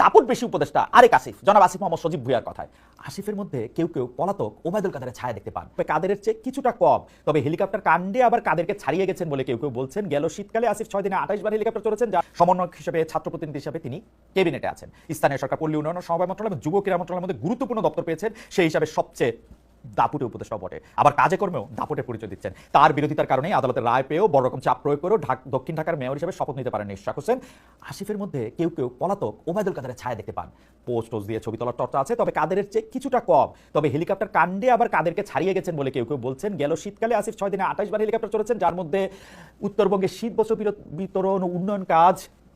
দাপট বেশি উপদেষ্টা আরেক আসিফ। জনাব আসিফ মোহাম্মদ সজীব ভুইয়ার কথায়। আসিফের মধ্যে কেউ কেউ পলাতক ওবায়দুল কাদেরের ছায়া দেখতে পান। তবে কাদেরের চেয়ে কিছুটা কম। তবে হেলিকপ্টার কাণ্ডে আবার কাদেরকে ছাড়িয়ে গেছেন বলে কেউ কেউ বলছেন। গেল শীতকালে আসিফ ছয় দিনে আঠাইশ বার হেলিকপ্টার চলেছেন যা সমন্বয়ক হিসেবে ছাত্র প্রতিনিধি হিসেবে তিনি ক্যাবিনেটে আছেন। স্থানীয় সরকার পল্লী উন্নয়ন সমবায় মন্ত্রণালয় এবং যুব ক্রীড়া মন্ত্রণালয়ের মধ্যে গুরুত্বপূর্ণ দপ্তর পেয়েছেন। সেই হিসাবে সবচেয়ে দাপুটে উপদেষ্টা বটে। আবার কাজে কর্মেও দাপুটে পরিচয় দিচ্ছেন। তার বিরোধিতার কারণেই আদালতের রায় পেয়েও বড় রকম চাপ প্রয়োগ করেও দক্ষিণ ঢাকার মেয়র হিসেবে শপথ নিতে পারেন ইশরাক হোসেন। আসিফের মধ্যে কেউ কেউ পলাতক ওবায়দুল কাদেরের ছায়া দেখতে পান। পোস্ট টোস্ট দিয়ে ছবি তোলার চর্চা আছে, তবে কাদেরের চেয়ে কিছুটা কম। তবে হেলিকপ্টার কাণ্ডে আবার কাদেরকে ছাড়িয়ে গেছেন বলে কেউ কেউ বলছেন। গেল শীতকালে আসিফ ছয় দিনে আঠাইশ বার হেলিকপ্টার চলেছেন যার মধ্যে উত্তরবঙ্গে শীত বিরো- বিতরণ উন্নয়ন কাজ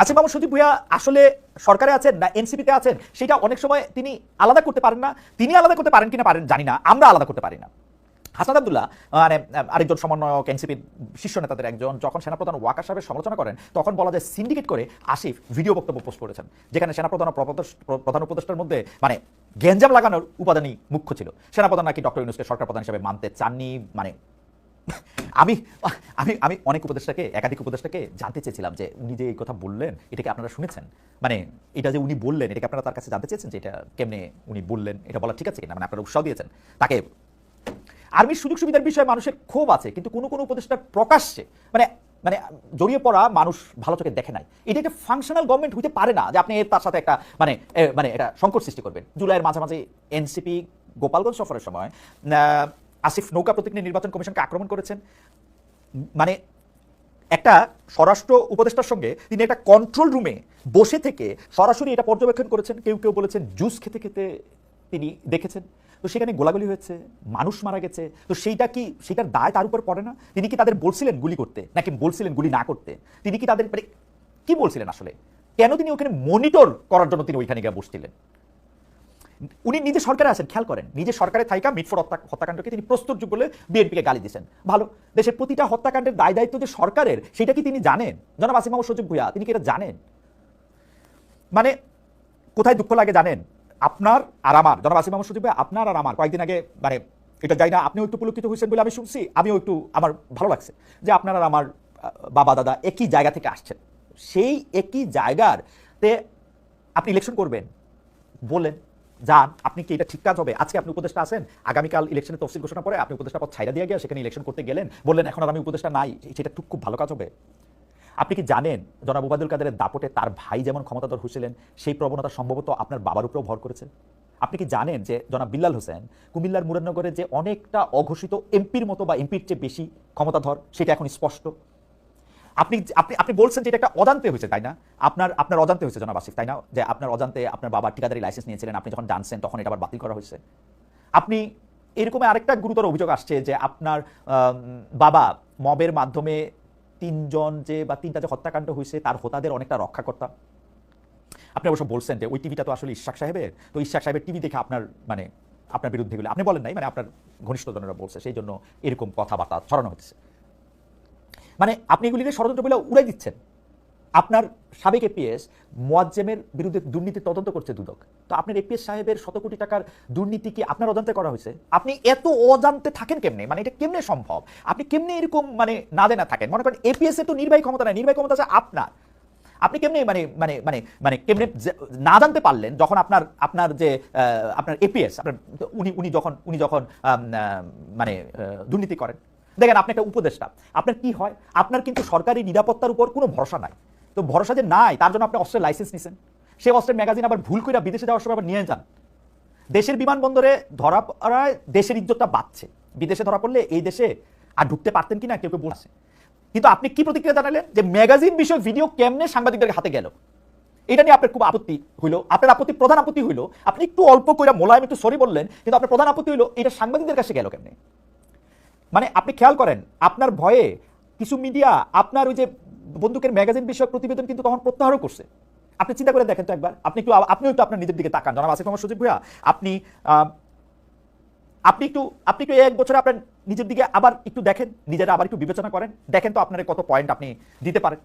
আসিফ মাহমুদ সজীব ভুইয়া, আসলে সরকারে আছেন না এনসিপিতে আছেন, সেটা অনেক সময় তিনি আলাদা করতে পারেন না। তিনি আলাদা করতে পারেন কিনা পারেন জানি না, আমরা আলাদা করতে পারি না। হাসান আবদুল্লাহ মানে আরেকজন সমন্বয়ক এনসিপির শীর্ষ নেতাদের একজন, যখন সেনাপ্রধান ওয়াকার সাহেবের সমালোচনা করেন, তখন বলা যায় সিন্ডিকেট করে আসিফ ভিডিও বক্তব্য পোস্ট করেছেন, যেখানে সেনাপ্রধান প্রধান উপদেষ্টার মধ্যে মানে গ্যাঞ্জাম লাগানোর উপাদানই মুখ্য ছিল। সেনাপ্রধান নাকি ডক্টর ইউনুসকে সরকার প্রধান হিসেবে মানতে চাননি মানে আমি আমি আমি অনেক উপদেষ্টাকে, একাধিক উপদেষ্টাকে জানতে চেয়েছিলাম যে উনি যে এই কথা বললেন, এটাকে আপনারা শুনেছেন? মানে এটা যে উনি বললেন, এটাকে আপনারা তার কাছে জানতে চেয়েছেন যে এটা কেমনে উনি বললেন, এটা বলা ঠিক আছে কিনা? মানে আপনারা উৎসাহ দিয়েছেন। তাকে আর্মির সুযোগ সুবিধার বিষয়ে মানুষের ক্ষোভ আছে, কিন্তু কোনো কোনো উপদেষ্টার প্রকাশ্যে মানে মানে জড়িয়ে পড়া মানুষ ভালো চোখে দেখে নাই। এটা একটা ফাংশনাল গভর্নমেন্ট হইতে পারে না যে আপনি তার সাথে একটা মানে মানে এটা সংকট সৃষ্টি করবেন। জুলাইয়ের মাঝামাঝি এনসিপি গোপালগঞ্জ সফরের সময় আসিফ নৌকা প্রতীক নিয়ে নির্বাচন কমিশনকে আক্রমণ করেছেন। মানে একটা স্বরাষ্ট্র উপদেষ্টার সঙ্গে তিনি একটা কন্ট্রোল রুমে বসে থেকে সরাসরি এটা পর্যবেক্ষণ করেছেন। কেউ কেউ বলেছেন জুস খেতে খেতে তিনি দেখেছেন। তো সেখানে গোলাগুলি হয়েছে, মানুষ মারা গেছে। তো সেইটা কি সেটার দায় তার উপর পড়ে না? তিনি কি তাদের বলছিলেন গুলি করতে, নাকি বলছিলেন গুলি না করতে? তিনি কি তাদের মানে কি বলছিলেন আসলে? কেন তিনি ওখানে মনিটর করার জন্য তিনি ওইখানে গিয়ে বসছিলেন? উনি নিজে সরকারে আছেন, খেয়াল করেন। নিজে সরকারে থাইকা মিটফোর হত্যাকাণ্ডকে তিনি প্রস্তুত যুগ বলে বিএনপিকে গালি দিয়েছেন। ভালো। দেশের প্রতিটা হত্যাকাণ্ডের দায় দায়িত্ব যে সরকারের, সেটা কি তিনি জানেন? জনাব আসিম সজীব ভুইয়া তিনি কি এটা জানেন? মানে কোথায় দুঃখ লাগে জানেন? আপনার আর আমার, জনাব আসিম সজীব আপনার আর আমার, কয়েকদিন আগে মানে এটা যাই না, আপনিও একটু পুলকিত হয়েছেন বলে আমি শুনছি, আমিও একটু, আমার ভালো লাগছে যে আপনার আর আমার বাবা, দাদা একই জায়গা থেকে আসছেন। সেই একই জায়গার তে আপনি ইলেকশন করবেন বলেন যান, আপনি কি এটা ঠিক কাজ হবে? আজকে আপনি উপদেষ্টা আছেন, আগামীকাল ইলেকশনের তফসিল ঘোষণা পরে আপনি উপদেষ্টা পদ ছাইরা দিয়ে গিয়ে সেখানে ইলেকশন করতে গেলেন, বললেন এখন আর আমি উপদেষ্টা নাই, সেটা খুব খুব ভালো কাজ হবে। আপনি কি জানেন, জনাব উবায়দুল কাদেরের দাপটে তার ভাই যেমন ক্ষমতাধর হয়েছিলেন, সেই প্রবণতা সম্ভবত আপনার বাবার উপরেও ভর করেছে? আপনি কি জানেন যে জনাব বিল্লাল হোসেন, কুমিল্লার মুরানগরে যে অনেকটা অঘোষিত এমপির মতো বা এমপির চেয়ে বেশি ক্ষমতাধর, সেটা এখন স্পষ্ট? আপনি আপনি আপনি বলছেন যে এটা একটা অজান্তে হয়েছে, তাই না? আপনার আপনার অজান্তে হয়েছে জনাব আসিফ, তাই না? যে আপনার অজান্তে আপনার বাবার ঠিকাদারি লাইসেন্স নিয়েছিলেন, আপনি যখন জানছেন তখন এটা আবার বাতিল করা হয়েছে। আপনি এরকম আরেকটা গুরুতর অভিযোগ আসছে যে আপনার বাবা মবের মাধ্যমে তিনজন যে বা তিনটা যে হত্যাকাণ্ড হয়েছে, তার হোতাদের অনেকটা রক্ষাকর্তা। আপনি অবশ্য বলছেন যে ওই টিভিটা তো আসলে ইশাক সাহেবের, তো ইশাক সাহেবের টিভি দেখে আপনার মানে আপনার বিরুদ্ধে গুলো আপনি বলেন নাই মানে আপনার ঘনিষ্ঠজনেরা বলছে, সেই জন্য এরকম কথাবার্তা ছড়ানো হচ্ছে। মানে আপনি এগুলিকে ষড়যন্ত্র বলে উড়াই দিচ্ছেন। আপনার সাবেক এপিএস মোয়াজ্জেমের বিরুদ্ধে দুর্নীতি তদন্ত করছে দুদক। তো আপনার এপিএস সাহেবের শত কোটি টাকার দুর্নীতি কি আপনার অজান্তে করা হয়েছে। আপনি এত অজান্তে থাকেন কেমনে? মানে এটা কেমনে সম্ভব? আপনি কেমনে এরকম মানে না দেনা থাকেন? মনে করেন এপিএস এর তো নির্বাহী ক্ষমতা নাই, নির্বাহী ক্ষমতা আছে আপনার। আপনি কেমনে মানে মানে মানে মানে কেমনে না জানতে পারলেন যখন আপনার আপনার যে আপনার এপিএস আপনার, উনি উনি যখন উনি যখন মানে দুর্নীতি করেন। দেখেন, আপনি একটা উপদেষ্টা। আপনার কি হয়? আপনার কিন্তু সরকারি নিরাপত্তার উপর কোনো ভরসা নাই। তো ভরসা যে নাই, তার জন্য আপনি অস্ত্রের লাইসেন্স নিছেন। সেই অস্ত্রের ম্যাগাজিন আবার ভুল করে বিদেশে যাওয়ার সময় আবার নিয়ে যান। দেশের বিমানবন্দরে ধরা পড়ায় দেশের ইজ্জতটা বাড়ছে। বিদেশে ধরা পড়লে এই দেশে আর ঢুকতে পারতেন কিনা কেউ কেউ বলছে। কিন্তু আপনি কি প্রতিক্রিয়া জানালেন? যে ম্যাগাজিন বিষয়ক ভিডিও কেমনে সাংবাদিকদের হাতে গেল? এটা নিয়ে আপনার খুব আপত্তি হইল। আপনার আপত্তি, প্রধান আপত্তি হইল। আপনি একটু অল্প করে মোলায়েম, একটু সরি বললেন, কিন্তু আপনার প্রধান আপত্তি হইল, এটা সাংবাদিকদের কাছে গেল কেমনে? মানে আপনি খেয়াল করেন, আপনার ভয়ে কিছু মিডিয়া আপনার ওই যে বন্দুকের ম্যাগাজিন বিষয়ক প্রতিবেদন কিন্তু তখন প্রত্যাহারও করছে। আপনি চিন্তা করে দেখেন তো একবার, আপনি একটু আপনিও একটু আপনার নিজের দিকে তাকান। জনাব আসিফ মোহাম্মদ সজীব ভুয়া আপনি আপনি একটু আপনি একটু এক বছরে আপনার নিজের দিকে আবার একটু দেখেন, নিজেরা আবার একটু বিবেচনা করেন, দেখেন তো আপনার কত পয়েন্ট আপনি দিতে পারেন।